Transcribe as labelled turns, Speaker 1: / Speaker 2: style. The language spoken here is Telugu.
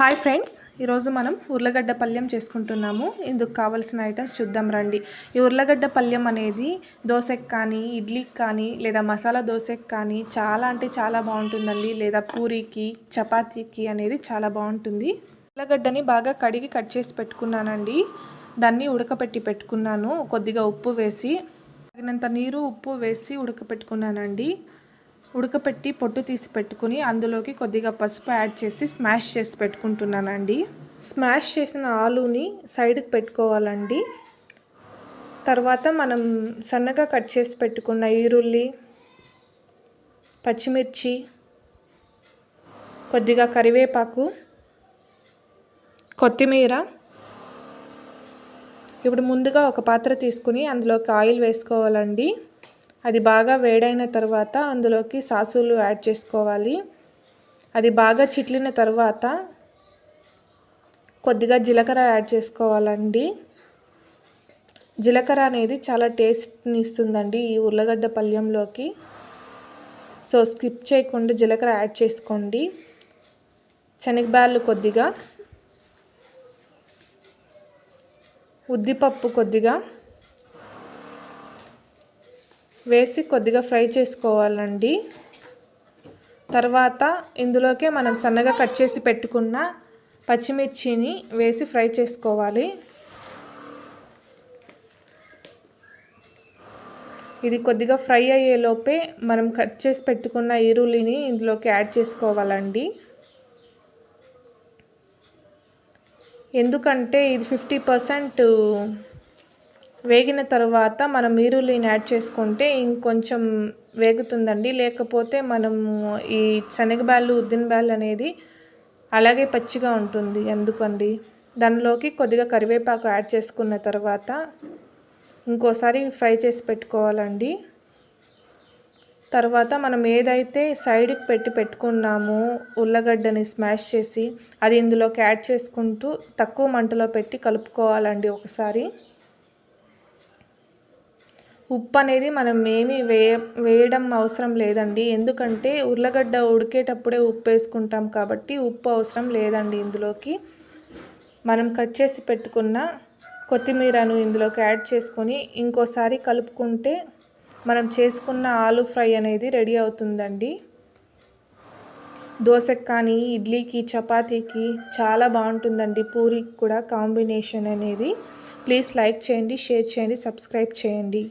Speaker 1: హాయ్ ఫ్రెండ్స్ ఈరోజు మనం ఉర్లగడ్డ పల్యం చేసుకుంటున్నాము. ఇందుకు కావాల్సిన ఐటమ్స్ చూద్దాం రండి. ఈ ఉర్లగడ్డ పల్యం అనేది దోశకి కానీ ఇడ్లీకి కానీ లేదా మసాలా దోశకి కానీ చాలా అంటే చాలా బాగుంటుందండి. లేదా పూరికి చపాతీకి అనేది చాలా బాగుంటుంది. ఉర్లగడ్డని బాగా కడిగి కట్ చేసి పెట్టుకున్నానండి. దాన్ని ఉడకపెట్టి పెట్టుకున్నాను. కొద్దిగా ఉప్పు వేసి తగినంత నీరు ఉప్పు వేసి ఉడకపెట్టుకున్నానండి. ఉడకపెట్టి పొట్టు తీసి పెట్టుకుని అందులోకి కొద్దిగా పసుపు యాడ్ చేసి స్మాష్ చేసి పెట్టుకుంటున్నానండి. స్మాష్ చేసిన ఆలుని సైడ్కి పెట్టుకోవాలండి. తర్వాత మనం సన్నగా కట్ చేసి పెట్టుకున్న ఈరుల్లి పచ్చిమిర్చి కొద్దిగా కరివేపాకు కొత్తిమీర ఇప్పుడు ముందుగా ఒక పాత్ర తీసుకుని అందులోకి ఆయిల్ వేసుకోవాలండి. అది బాగా వేడైన తర్వాత అందులోకి సాసులు యాడ్ చేసుకోవాలి. అది బాగా చిట్లిన తర్వాత కొద్దిగా జీలకర్ర యాడ్ చేసుకోవాలండి. జీలకర్ర అనేది చాలా టేస్ట్ని ఇస్తుందండి ఈ ఉర్లగడ్డ పళ్ళెంలోకి సో స్కిప్ చేయకుండా జీలకర్ర యాడ్ చేసుకోండి. శనగబ్యాళ్ళు కొద్దిగా. ఉద్దిపప్పు కొద్దిగా. వేసి కొద్దిగా ఫ్రై చేసుకోవాలండి. తర్వాత ఇందులోకే మనం సన్నగా కట్ చేసి పెట్టుకున్న పచ్చిమిర్చిని వేసి ఫ్రై చేసుకోవాలి. ఇది కొద్దిగా ఫ్రై అయ్యేలోపే మనం కట్ చేసి పెట్టుకున్న ఈరుల్లిని ఇందులోకి యాడ్ చేసుకోవాలండి. ఎందుకంటే ఇది ఫిఫ్టీ పర్సెంట్ వేగిన తర్వాత మనం ఈరుల్లిని యాడ్ చేసుకుంటే ఇంకొంచెం వేగుతుందండి. లేకపోతే మనం ఈ శనగబ్యాళ్ళు బ్యాళ్ళు అనేది అలాగే పచ్చిగా ఉంటుంది. ఎందుకండి? దానిలోకి కొద్దిగా కరివేపాకు యాడ్ చేసుకున్న తర్వాత ఇంకోసారి ఫ్రై చేసి పెట్టుకోవాలండి. తర్వాత మనం ఏదైతే సైడ్కి పెట్టి పెట్టుకున్నామో ఉల్లగడ్డని స్మాష్ చేసి అది ఇందులోకి యాడ్ చేసుకుంటూ తక్కువ మంటలో పెట్టి కలుపుకోవాలండి ఒకసారి. ఉప్పు అనేది మనం ఏమి వేయ వేయడం అవసరం లేదండి. ఎందుకంటే ఉర్లగడ్డ ఉడికేటప్పుడే ఉప్పు వేసుకుంటాం కాబట్టి ఉప్పు అవసరం లేదండి ఇందులోకి. మనం కట్ చేసి పెట్టుకున్న కొత్తిమీరను ఇందులోకి యాడ్ చేసుకొని ఇంకోసారి కలుపుకుంటే మనం చేసుకున్న ఆలు ఫ్రై అనేది రెడీ అవుతుందండి. దోశకి కానీ ఇడ్లీకి చపాతీకి చాలా బాగుంటుందండి పూరికి కూడా కాంబినేషన్ అనేది. ప్లీజ్ లైక్ చేయండి షేర్ చేయండి సబ్స్క్రైబ్ చేయండి.